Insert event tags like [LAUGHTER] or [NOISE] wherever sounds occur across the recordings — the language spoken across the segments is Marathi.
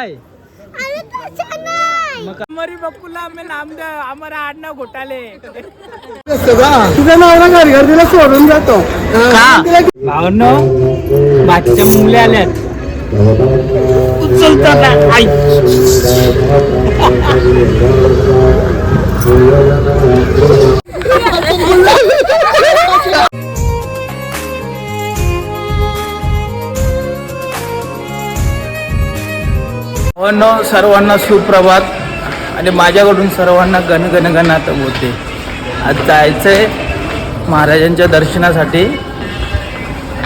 काय? मरी बकुला मी नाम आम्हाला आडनाव घोटाले. तुझ्या नवरा घरी गर्दीला सोडून जातो. का? भावनो बाकीच्या मुंगल्या आल्यात. उचलतात आई. [LAUGHS] भावांनो सर्वांना सुप्रभात. आणि माझ्याकडून सर्वांना गणगणगणात होते. आज आहे महाराजांच्या दर्शनासाठी.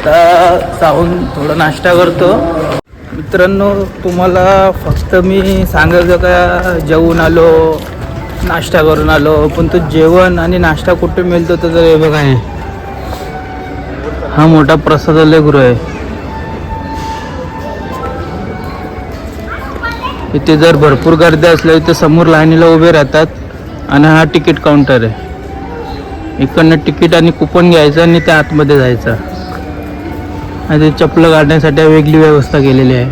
तर जाऊन थोडं नाश्ता करतो. मित्रांनो तुम्हाला फक्त मी सांगायचं का जेवून आलो नाश्ता करून आलो पण तो जेवण आणि नाश्ता कुठे मिळतो तर हे बघा हा. मोठा प्रसादालय गृह आहे. इथे जर भरपूर गर्दी असल्या इथे समोर लाईनीला उभे राहतात. आणि हा तिकीट काउंटर आहे. इकडनं तिकीट आणि कुपन घ्यायचं आणि त्या आतमध्ये जायचं. आणि ते चपलं काढण्यासाठी वेगळी व्यवस्था केलेली आहे.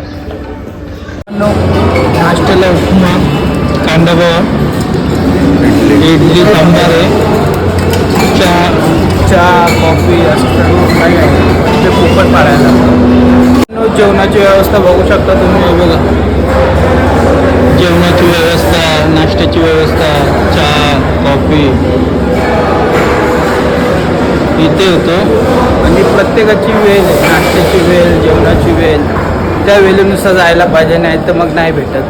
नाश्त्याला उपमा कांदा पोहा इडली सांबार आहे. चहा चहा कॉफी असं काही आहे. ते कुपन पाडायला. जेवणाची व्यवस्था बघू शकता तुम्ही बघा. जेवणाची व्यवस्था नाश्त्याची व्यवस्था चहा कॉफी. इथे होतो. आणि प्रत्येकाची वेळ नाश्त्याची वेळ जेवणाची वेळ त्या वेळेनुसार जायला पाहिजे नाही तर मग नाही भेटत.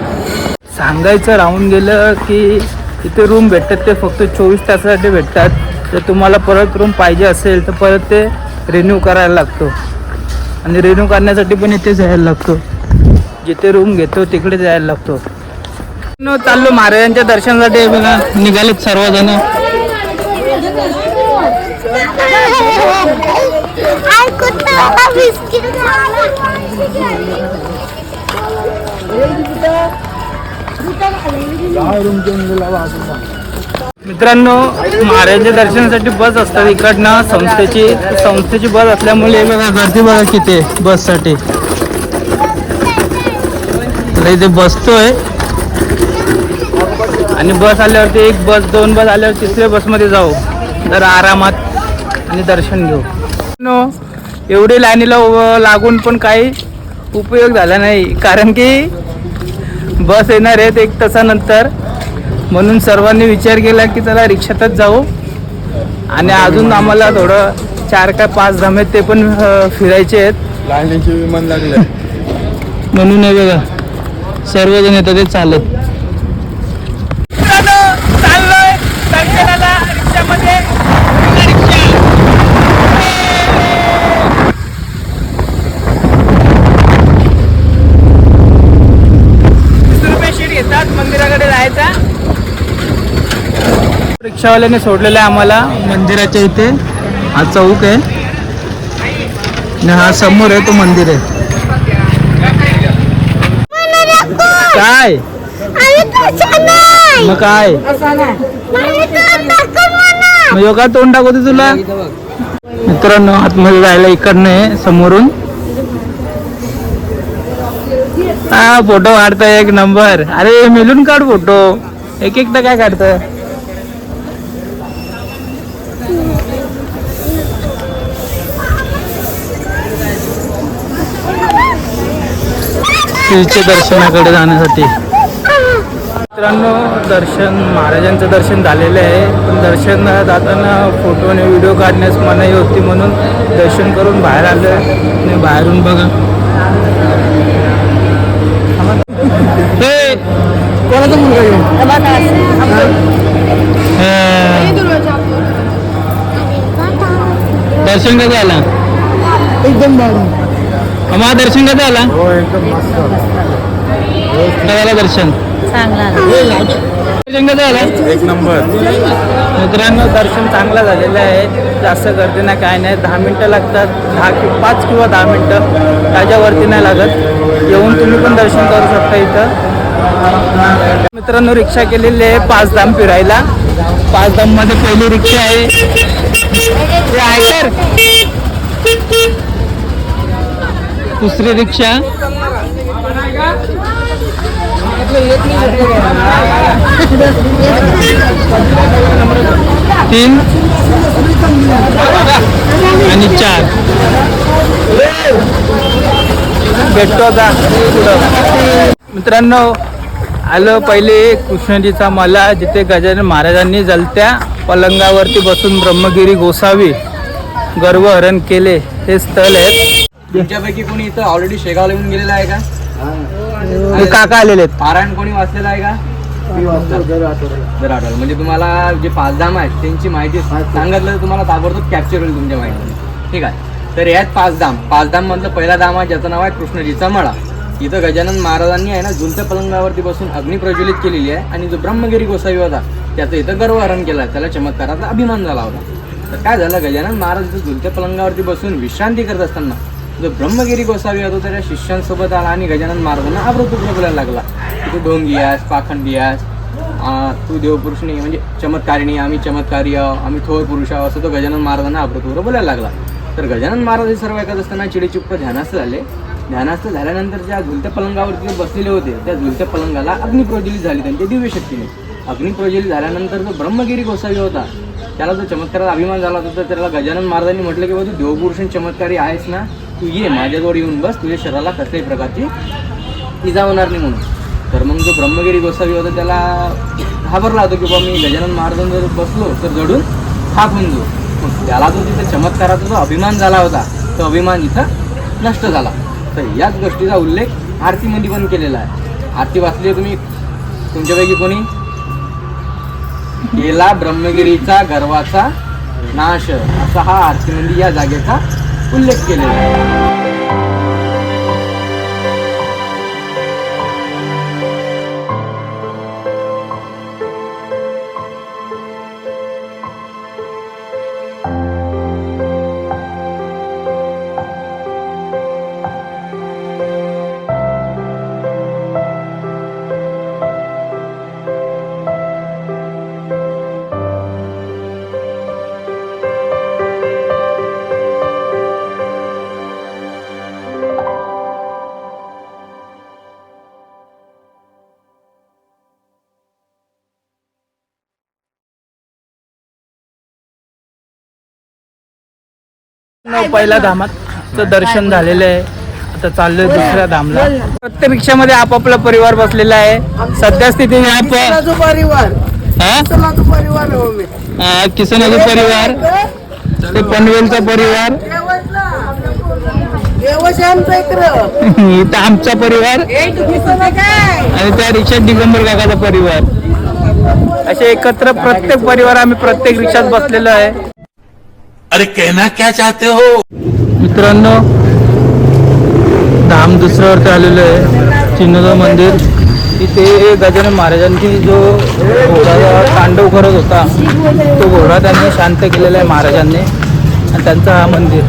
सांगायचं राहून गेलं की इथे रूम भेटतात ते फक्त चोवीस तासासाठी भेटतात. जर तुम्हाला परत रूम पाहिजे असेल तर परत ते रिन्यू करायला लागतो. आणि रिन्यू करण्यासाठी पण इथे जायला लागतो. जिथे रूम घेतो तिकडे जायला लागतो. चाललो महाराजांच्या दर्शनासाठी. बघा निघालेत सर्वजण. मित्रांनो महाराजांच्या दर्शनासाठी बस असतात इकडनं. संस्थेची संस्थेची बस असल्यामुळे बघा गर्दी बघा किती आहे बससाठी. इथे बसतोय. आणि बस आल्यावरती एक बस दोन बस आल्यावर तिसऱ्या बसमध्ये जाऊ. जरा आरामात आणि दर्शन घेऊ. नो एवढी लाईनीला लागून पण काही उपयोग झाला नाही. कारण की बस येणार आहेत एक तासानंतर. म्हणून सर्वांनी विचार केला की चला रिक्षातच जाऊ. आणि अजून आम्हाला थोडं चार काय पाच धाम आहेत ते पण फिरायचे आहेत. लाईनीचे विमान लागले म्हणून हे बघा सर्वजण येतात ते चालत. मंदिराकडे जायचा. रिक्षावाल्याने सोडलेलं आहे आम्हाला मंदिराच्या इथे. हा चौक आहे. आणि हा समोर आहे तो मंदिर आहे. काय? मग काय? मला तर नको म्हणा. मग योगा तोंड दाखवते तुला मित्रांनो आतमध्ये जायला इकडनं आहे समोरून. हा फोटो काढताय एक नंबर. अरे मिलून काढ फोटो. एक एकटा काय काढतोय? श्रीच्या दर्शनाकडे जाण्यासाठी. मित्रांनो दर्शन महाराजांचं दर्शन झालेलं आहे. पण दर्शन जाताना फोटो आणि व्हिडिओ काढण्यास मनाई होती म्हणून दर्शन करून बाहेर आलं आणि बाहेरून बघा. हे, कोणाचा मुलगा येऊ हे, दर्शन कसं आला? एकदम आम्हाला दर्शन कसं आला? हो दर्शन? एक नंबर. मित्रांनो दर्शन चांगलं झालेलं आहे. जास्त गर्दी नाही काय नाही. दहा मिनटं लागतात. दहा कि पाच किंवा दहा मिनटं. त्याच्यावरती नाही लागत. येऊन तुम्ही पण दर्शन करू शकता इथं. मित्रांनो रिक्षा केलेली आहे पाच धाम फिरायला. पाच धाममध्ये पहिली रिक्षा आहे. हे आहे तर. दुसरी रिक्षा. तीन. आणि चार. भेटतो आता. मित्रांनो आलं पहिले कृष्णजीचा मला जिथे गजानन महाराजांनी जलत्या पलंगावरती बसून ब्रह्मगिरी गोसावी गर्वहरण केले. हे स्थळ आहेत. तुमच्यापैकी कोणी इथं ऑलरेडी शेगावला येऊन गेलेलं आहे का? हे काका आलेले आहेत. पारायण कोणी वाचलेलं आहे का? जर आठवलं म्हणजे तुम्हाला जे पाच धाम आहेत त्यांची माहिती सांगितलं तर तुम्हाला ताबडतोब कॅप्चर होईल तुमच्या माहिती. ठीक आहे. तर यात पाच धाम पाच धाम मधलं पहिला धाम आहे ज्याचं नाव आहे कृष्णजीचा मळा इथं गजानन महाराजांनी आहे ना झुलत्या पलंगावरती बसून अग्नी प्रज्वलित केलेली आहे आणि जो ब्रह्मगिरी गोसावी होता त्याचं इथं गर्वहरण केला. त्याला चमत्काराचा अभिमान झाला होता. तर काय झालं? गजानन महाराज इथं झुलत्या पलंगावरती बसून विश्रांती करत असताना जो ब्रह्मगिरी गोसावी होता त्याच्या शिष्यांसोबत आला आणि गजानन महाराजांना आब्रतुत्र बोलायला लागला. की तू ढोंगी आहेस पाखंडी आहेस तू देवपुरुषणी म्हणजे चमत्कारिणी आम्ही चमत्कारी आहो आम्ही थोर पुरुष आहो असं तो गजानन महाराजांना आब्रतुत्र बोलायला लागला. तर गजानन महाराज हे सर्व ऐकत असताना चिडीचुप्प ध्यानास्थ झाले. ध्यानास्थ झाल्यानंतर ज्या झुलत्या पलंगावरती ते बसलेले होते त्या झुलत्या पलंगाला अग्निप्रज्वलित झाली त्यांच्या दिव्य शक्तीने. अग्निप्रज्वलित झाल्यानंतर जो ब्रह्मगिरी गोसावी होता त्याला जो चमत्काराचा अभिमान झाला होता तर त्याला गजानन महाराजांनी म्हटलं की बाबा तू देवपुरुष चमत्कारी आहेस ना? तू ये माझ्याजवळ येऊन बस तुझ्या शरीराला कसल्याही प्रकारची इजा होणार नाही म्हणून. तर मग जो ब्रह्मगिरी गोसावी होता त्याला घाबरला होतो की बाबा मी गजानन महाराजांजवळ बसलो तर जडून खाक होऊन जाऊ. त्याला जो तिथे चमत्काराचा जो अभिमान झाला होता तो अभिमान इथं नष्ट झाला. तर याच गोष्टीचा उल्लेख आरतीमध्ये पण केलेला आहे. आरती वाचली तुम्ही? तुमच्यापैकी कोणी? केला ब्रह्मगिरीचा गर्वाचा नाश. असा हा आरतीमध्ये या जागेचा उल्लेख केलेला आहे. पहिल्या धामाचं दर्शन झालेलं आहे. आता चाललोय दुसऱ्या धामला. प्रत्येक रिक्षामध्ये आपापला परिवार बसलेला आहे. सध्या स्थितीने आप परिवार. हा? तो परिवार मी. किसनाचा परिवार. ते पनवेलचा परिवार. [LAUGHS] इथं आमचा परिवार. आणि त्या रिक्षात दिगंबर काकाचा परिवार. असे एकत्र प्रत्येक परिवार आम्ही प्रत्येक रिक्षात बसलेलो आहे. अरे कहना क्या चाहते हो? मित्रांनो धाम दुसऱ्यावरती आलेलो आहे चिन्हद मंदिर. तिथे गजानन महाराजांनी जो घोडा तांडव करत होता तो घोडा त्यांनी शांत केलेला आहे महाराजांनी आणि त्यांचं हा मंदिर.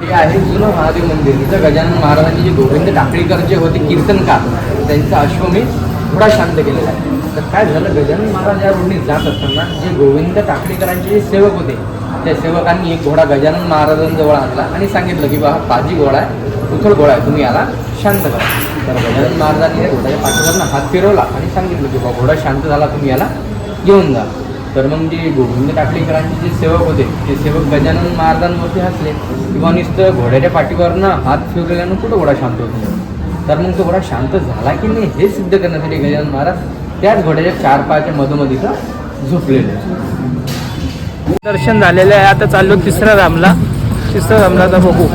हे आहे जुनं महादेव मंदिर. इथं गजानन महाराजांनी जे गोविंद टाकळीकर जे होते कीर्तनकार त्यांचा अश्वमेध थोडा शांत केलेला आहे. तर काय झालं गजानन महाराज या रोडने जात असताना जे गोविंद टाकळीकरांचे जे सेवक होते त्या सेवकांनी एक घोडा गजानन महाराजांजवळ आणला आणि सांगितलं की बा हा पाजी घोडा आहे उथळ घोडा आहे तुम्ही याला शांत करा. तर गजानन महाराजांनी त्या घोड्याच्या पाठीवरनं हात फिरवला आणि सांगितलं की बा घोडा शांत झाला तुम्ही याला घेऊन जा. तर मग जे गोविंद टाकळीकरांचे जे सेवक होते ते सेवक गजानन महाराजांवरती हसले. किंवा नुसतं घोड्याच्या पाठीवरनं हात फिरवल्यानं कुठं घोडा शांत होतो? तर मग तो घोडा शांत झाला की नाही हे सिद्ध करण्यासाठी गजानन महाराज त्याच घोड्याच्या चार पायाच्या मधोमध इथं झोपलेले. दर्शन झालेलं आहे. आता चाललो तिसऱ्या रामला. तिसऱ्या रामला आता बघू.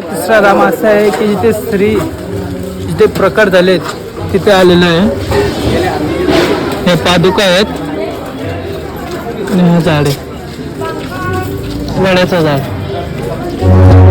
तिसरा राम असा आहे की जिथे स्त्री जिथे प्रकट झालेत तिथे आलेलं आहे. हे पादुका आहेत. झाड आहे. वड्याचं झाड.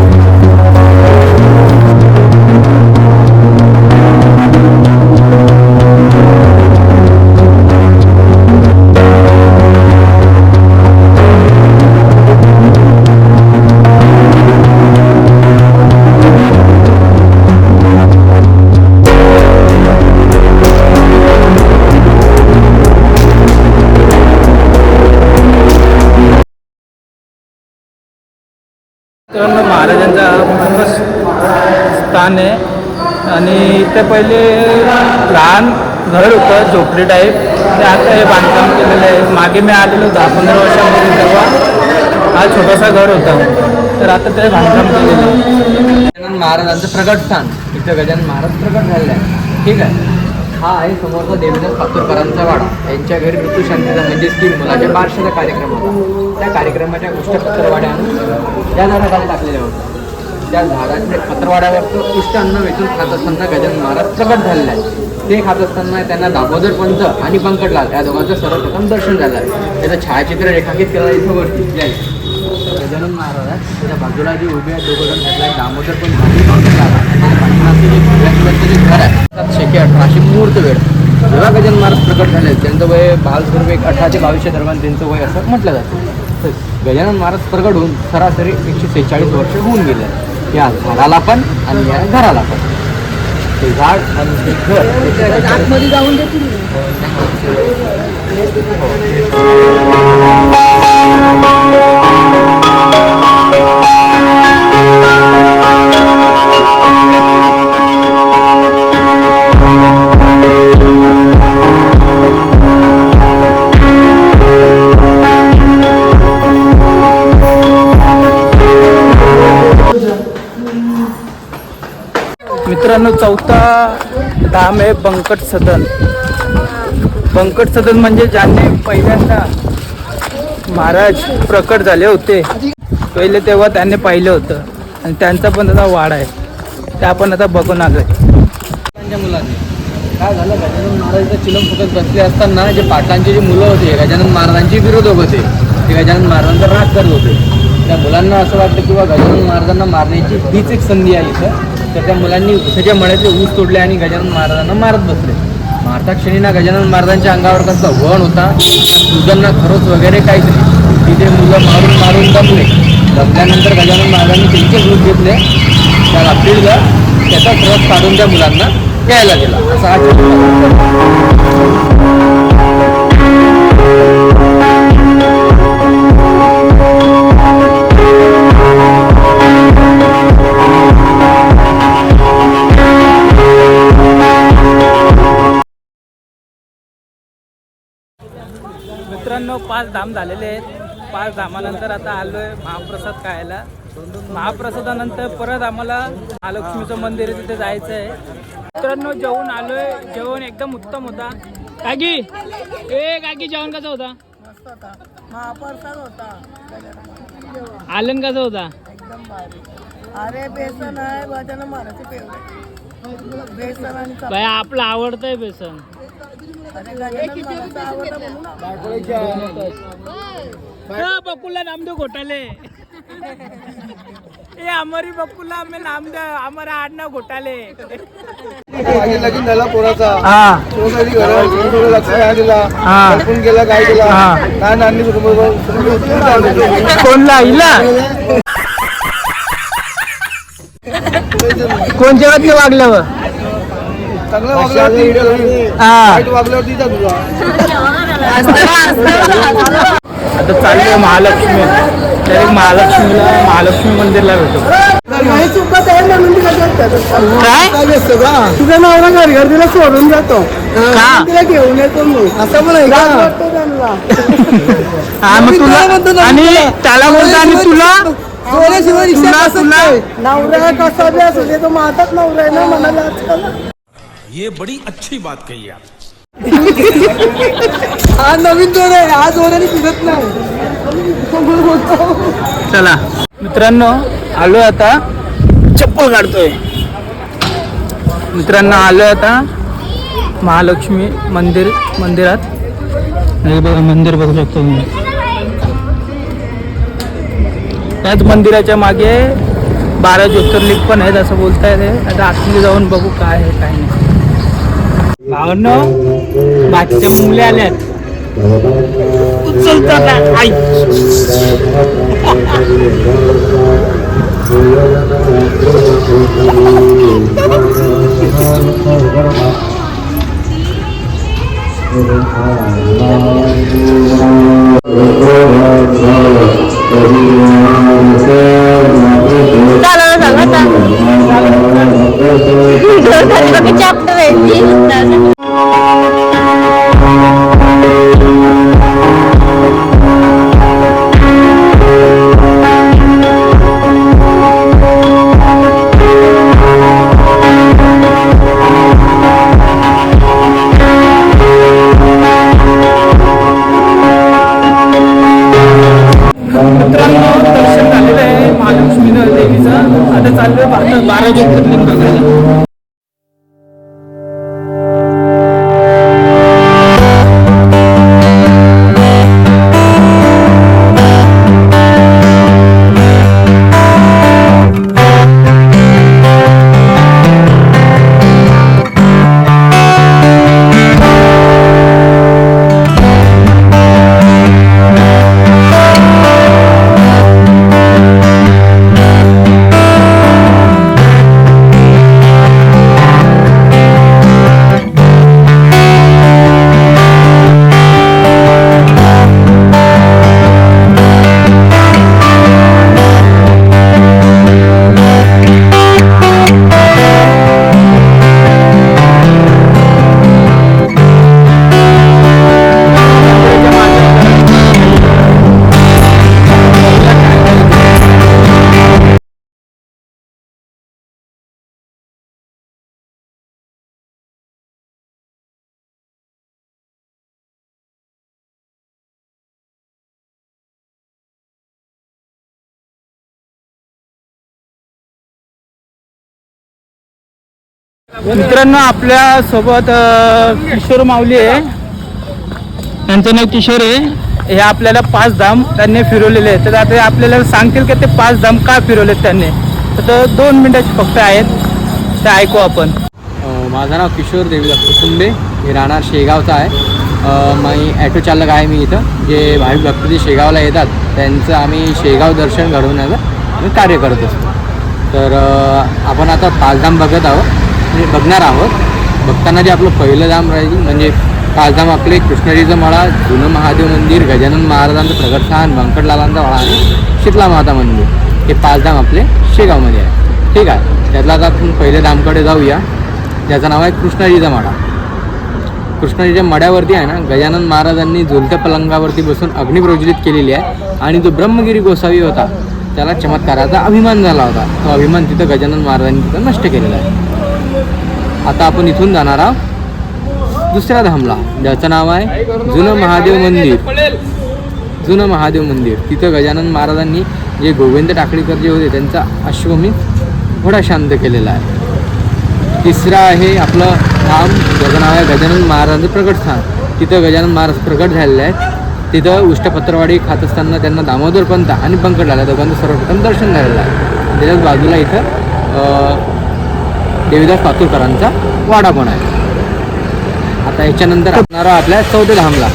ते इथे पहिले लहान घर होतं झोपडी टाईप ते आता हे बांधकाम केलेलं आहे. मागे मी आलेलो दहा पंधरा वर्षामध्ये तेव्हा. हा छोटासा घर होता. तर आता ते बांधकाम केलेलं आहे. गजानन महाराजांचं प्रगट स्थान. इथं गजानन महाराज प्रगट झालेलं आहे ठीक आहे. हा आहे समोरचा देवेंद्र पातूरकरांचा वाडा. यांच्या घरी ऋतुशांतीचा म्हणजेच की मुलाच्या बारशाचा कार्यक्रम होता. त्या कार्यक्रमाच्या उष्ट पत्रवाड्या आणून त्या झाडाखाली टाकलेल्या होत्या. त्या झाडाच्या पत्रवाड्यावरचं उष्ट अन्न वेचून खात असताना गजानन महाराज प्रकट झालेले आहे ते खात असताना त्यांना दामोदर पंत आणि पंकटलाल या दोघांचं सर्वप्रथम दर्शन झालं आहे. त्याचं छायाचित्र रेखांकित केलं इथं वरती. गजानन महाराज त्याच्या बाजूला जे उभे आहेत दोघं जण दामोदर पण भाजी जे घर आहे. त्यात शेके अठराशे मुहूर्त वेळ. जेव्हा गजानन महाराज प्रकट झाले त्यांचं वय बालस्वरूप एक अठरा ते बावीसच्या दरम्यान त्यांचं वय असं म्हटलं जातं. तर गजानन महाराज प्रकट होऊन सरासरी एकशे सेहेचाळीस वर्ष होऊन गेले. या झाडाला पण आणि या घराला पण. ते झाड आणि ते घर. आतमध्ये जाऊन मित्रांनो चौथा धाम आहे बंकट सदन. बंकट सदन म्हणजे ज्यांनी पहिल्यांदा महाराज प्रकट झाले होते पहिले तेव्हा त्यांनी पाहिलं होतं. आणि त्यांचा पण आता वाढ आहे. ते आपण आता बघून आलो आहे मुलांनी. काय झालं? गजानन महाराजांचा चिलम फुकत बसले असताना जे पाटलांचे जे मुलं होते गजानन महाराजांचे विरोधक होते. ते गजानन महाराजांचा राग करत होते. त्या मुलांना असं वाटतं की बा गजानन महाराजांना मारण्याची हीच एक संधी आहे इथं. तर त्या मुलांनी उसाच्या मळ्यातले ऊस तोडले आणि गजानन महाराजांना मारत बसले. मारता क्षणी ना गजानन महाराजांच्या अंगावर कसा वण होता दुधांना खरोच वगैरे काहीच नाही तिथे मुलं मारून मारून दमले दमल्यानंतर गजानन महाराजांनी त्यांचे रूप घेतले. त्याला रात्रीला त्याचा रस काढून त्या मुलांना घ्यायला गेला असा हा मित्रांनो पाच धाम झालेले आहेत. पाच धामानंतर आता आलोय महाप्रसाद खायला. महाप्रसादानंतर परत आम्हाला महालक्ष्मीचं मंदिर आहे तिथे जायचं आहे मित्रांनो जेवण आलोय. जेवण एकदम उत्तम होता. काकी ए काकी जेवण कसं होता? महाप्रसाद होता आलन कसं होता? एकदम अरे बेसन आहे. महाराजचे फेवरेट बेसन आपलं आवडतंय बेसन. अरे बकुला नामदेव घोटाले ए अमरी बकुला आम्ही नामदेव आम्हाला आडनाव घोटाले लगीन झाला पोराचा आपण गेला काय केला काय नांदी कोणला हिला कोणच्या वाटले वागल्यावर चांगलं वागल्यावरती हा. वाईट वागल्यावरती जा तुझा? आता महालक्ष्मी. डायरेक्ट महालक्ष्मीला महालक्ष्मी मंदिरला भेटू. काही चुकत आहे म्हणून तिला काय? तुझा नवरा घर घर तिला सोडून जातो? तिला घेऊन येतो मी असं पण हा मग तुला आणि त्याला बोलतो आणि तुला? नवरा कसा बी असू दे तो माझाच नवरा आहे ना म्हणाला आजकाल. ये बड़ी अच्छी बात कही आप। हा नवीन दोन आहे. आज ओराने फिरत नाही. चला. मित्रांनो आलोय आता. चप्पल काढतोय. मित्रांनो आलोय आता महालक्ष्मी मंदिर मंदिरात. हे बघा मंदिर बघू शकतो मी. त्याच मंदिराच्या मागे बारा ज्योतिर्लिंग पण आहेत असं बोलताय ते आता आतमध्ये जाऊन बघू काय आहे काय नाही. भावनो बाकीच्या मुले आल्यात उचलतात आई बारा ज्योतिर्लिंग मित्रांनो आपल्यासोबत किशोर माऊली आहे. त्यांचं नाव किशोर आहे. हे आपल्याला पाच धाम त्यांनी फिरवलेले आहेत. तर आता आपल्याला सांगतील की ते पाच धाम का फिरवलेत त्यांनी? तर दोन मिनिटाचे फक्त आहेत. ते ऐकू आपण. माझं नाव किशोर देवीदास कुसुंबे हे राहणार शेगावचा आहे. मी ॲटो चालक आहे मी इथं. जे भाविक भक्त जे शेगावला येतात त्यांचं आम्ही शेगाव दर्शन घडवण्याचं आम्ही कार्य करत असतो. तर आपण आता पाचधाम बघत आहोत. म्हणजे बघणार आहोत. बघताना जे आपलं पहिलं धाम राहील म्हणजे पाचधाम आपले कृष्णजीचं मळा जुनं महादेव मंदिर गजानन महाराजांचं प्रगटस्थान व्यंकटलालांचा मळा आणि शीतला माता मंदिर. हे पाच धाम आपले शेगावमध्ये आहे. ठीक आहे. त्यातला आता आपण पहिल्या धामकडे जाऊया. ज्याचं नाव आहे कृष्णाजीचा माडा कृष्णाजीच्या मड्यावरती आहे ना गजानन महाराजांनी झुलत्या पलंगावरती बसून अग्नी प्रज्वलित केलेली आहे आणि जो ब्रह्मगिरी गोसावी होता त्याला चमत्काराचा अभिमान झाला होता. तो अभिमान तिथं गजानन महाराजांनी तिथं नष्ट केलेला आहे. आता आपण इथून जाणार आहोत. दुसऱ्या धामला. ज्याचं नाव आहे जुनं महादेव मंदिर. जुनं महादेव मंदिर. तिथं गजानन महाराजांनी जे गोविंद टाकळीकर जे होते त्यांचा अश्वमी थोडा शांत केलेला आहे. तिसरं आहे आपलं धाम. ज्याचं नाव आहे गजानन महाराजांचं प्रगटस्थान. तिथं गजानन महाराज प्रगट झालेले आहेत. तिथं उष्टपत्रवाडी खात असताना त्यांना दामोदर पंत आणि पंकज लाला दोघांचं सर्वप्रथम दर्शन झालेलं आहे. त्याच्याच बाजूला इथं देवीदास पातुरकरांचा वाडा पण आहे. आता याच्यानंतर असणारा आपल्या चौथ्या धामला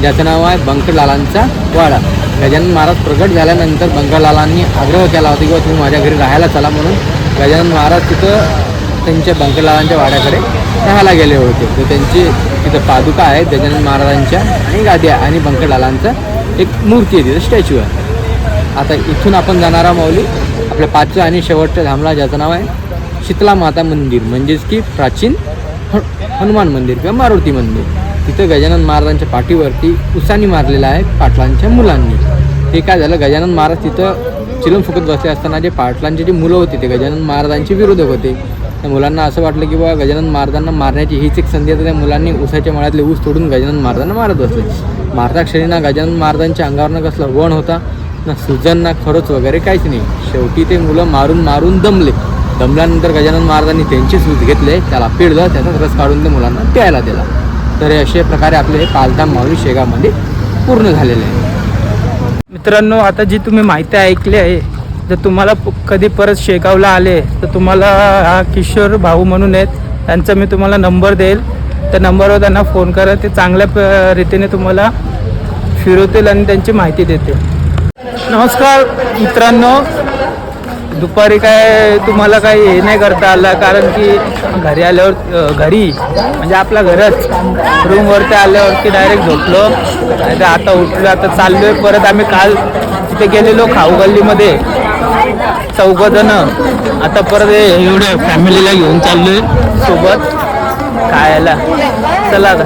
ज्याचं नाव आहे बंकरलालांचा वाडा. गजानन महाराज प्रगट झाल्यानंतर बंकरलालांनी आग्रह केला होता किंवा तुम्ही माझ्या घरी राहायला चला म्हणून. गजानन महाराज तिथं त्यांच्या बंकरलालांच्या वाड्याकडे राहायला गेले होते. तर त्यांची तिथं पादुका आहेत गजानन महाराजांच्या आणि गाद्या आणि बंकरलालांचं एक मूर्ती आहे तिथं स्टॅच्यू आहे. आता इथून आपण जाणारा माऊली. आपल्या पाचव्या आणि शेवटच्या धामला ज्याचं नाव आहे शीतला माता मंदिर म्हणजेच की प्राचीन हनुमान मंदिर किंवा मारुती मंदिर. तिथं गजानन महाराजांच्या पाठीवरती उसानी मारलेला आहे पाटलांच्या मुलांनी. ते काय झालं? गजानन महाराज तिथं चिलम फुकत बसले असताना जे पाटलांचे जे मुलं होते ते गजानन महाराजांचे विरोधक होते. त्या मुलांना असं वाटलं की बाबा गजानन महाराजांना मारण्याची हीच एक संधी आता त्या मुलांनी उसाच्या मळ्यातले ऊस तोडून गजानन महाराजांना मारत बसले. मारता ना गजानन महाराजांच्या अंगावरनं कसलं वण होता ना सुजन ना खरंच वगैरे काहीच नाही. शेवटी ते मुलं मारून मारून दमले. दमल्यानंतर गजानन महाराजांनी त्यांची सूज घेतले त्याला पिळलं त्याचा रस काढून ते मुलांना प्यायला दिला. तर हे अशा प्रकारे आपले हे पाचधाम माऊली शेगावमध्ये पूर्ण झालेले आहे. मित्रांनो आता जी तुम्ही माहिती ऐकली आहे जर तुम्हाला कधी परत शेगावला आले तर तुम्हाला हा किशोर भाऊ म्हणून आहेत त्यांचा मी तुम्हाला नंबर देईल. त्या नंबरवर त्यांना फोन करा ते चांगल्या प- रीतीने तुम्हाला फिरवतील आणि त्यांची माहिती देतील. नमस्कार मित्रांनो. दुपारी काय तुम्हाला काही हे नाही करता आलं कारण की घरी आल्यावर घरी म्हणजे आपला घरच रूमवरती आल्यावरती डायरेक्ट झोपलो. नाही तर आता उठलो आता चाललोय परत आम्ही काल तिथे गेलेलो खाऊ गल्लीमध्ये. चौघजण. आता परत एवढे फॅमिलीला घेऊन चाललोय सोबत खायला. चला आता.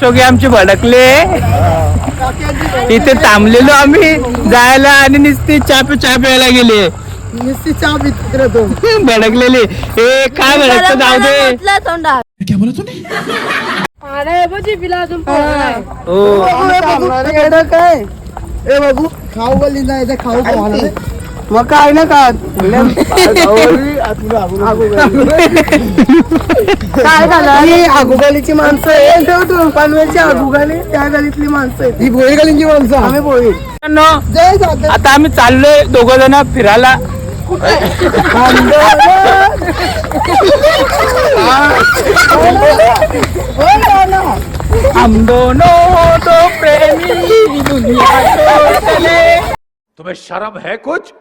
शोगे आमचे भडकले. इथे थांबलेलो आम्ही जायला आणि नुसती चहा पे चहा प्यायला गेले. नुसती चहा पित्र तो [LAUGHS] भडकलेले. ए काय भडकत जाऊ दे. हो. काय? ए बाबू खाऊ गली नाही खाऊ खाऊ मग काय ना का काय झालं? ही आगुगालीची माणसं आहे पनवेलची आगुगाली त्या गलीतली माणसं आहेत. ही भोई गलीची माणसं आम्ही भोई मित्रांनो, जय जाते आता आम्ही चाललोय दोघ जण फिरायला. हम दोनों दो प्रेमी दुनिया को चले। तुम्हें शर्म है कुछ?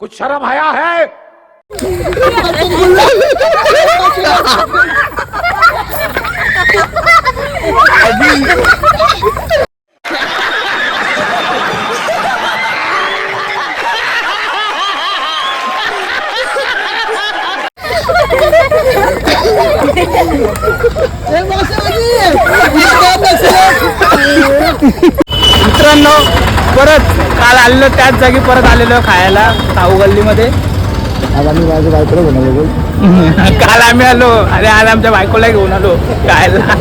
कुछ शर्म आया है? मित्रांनो परत काल आलेलो त्याच जागी परत आलेलो खायला साऊ गल्लीमध्ये. [LAUGHS] काल आम्ही आलो आणि आज आमच्या बायकोला घेऊन आलो खायला.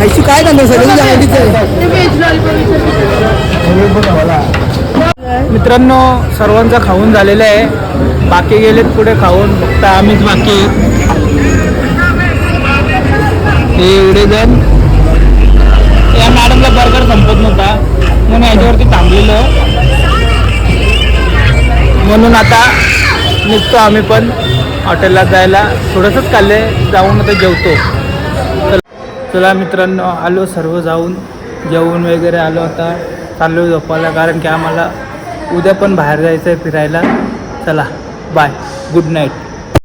आयशी काय करणार सगळी मित्रांनो सर्वांचं खाऊन झालेलं आहे. बाकी गेलेत पुढे खाऊन फक्त आम्हीच बाकी. हे एवढे जण. या मॅडमला बर्गर संपत नव्हता. म्हणून याच्यावरती थांबलेलो. म्हणून आता निघतो आम्ही पण हॉटेलला जायला. थोडंसंच खाल्ले जाऊन आता जेवतो. चल- चला मित्रांनो आलो सर्व जाऊन. जेवून वगैरे आलो आता. चाललो झोपायला कारण की आम्हाला उद्या पण बाहेर जायचं आहे फिरायला. चला. Bye good night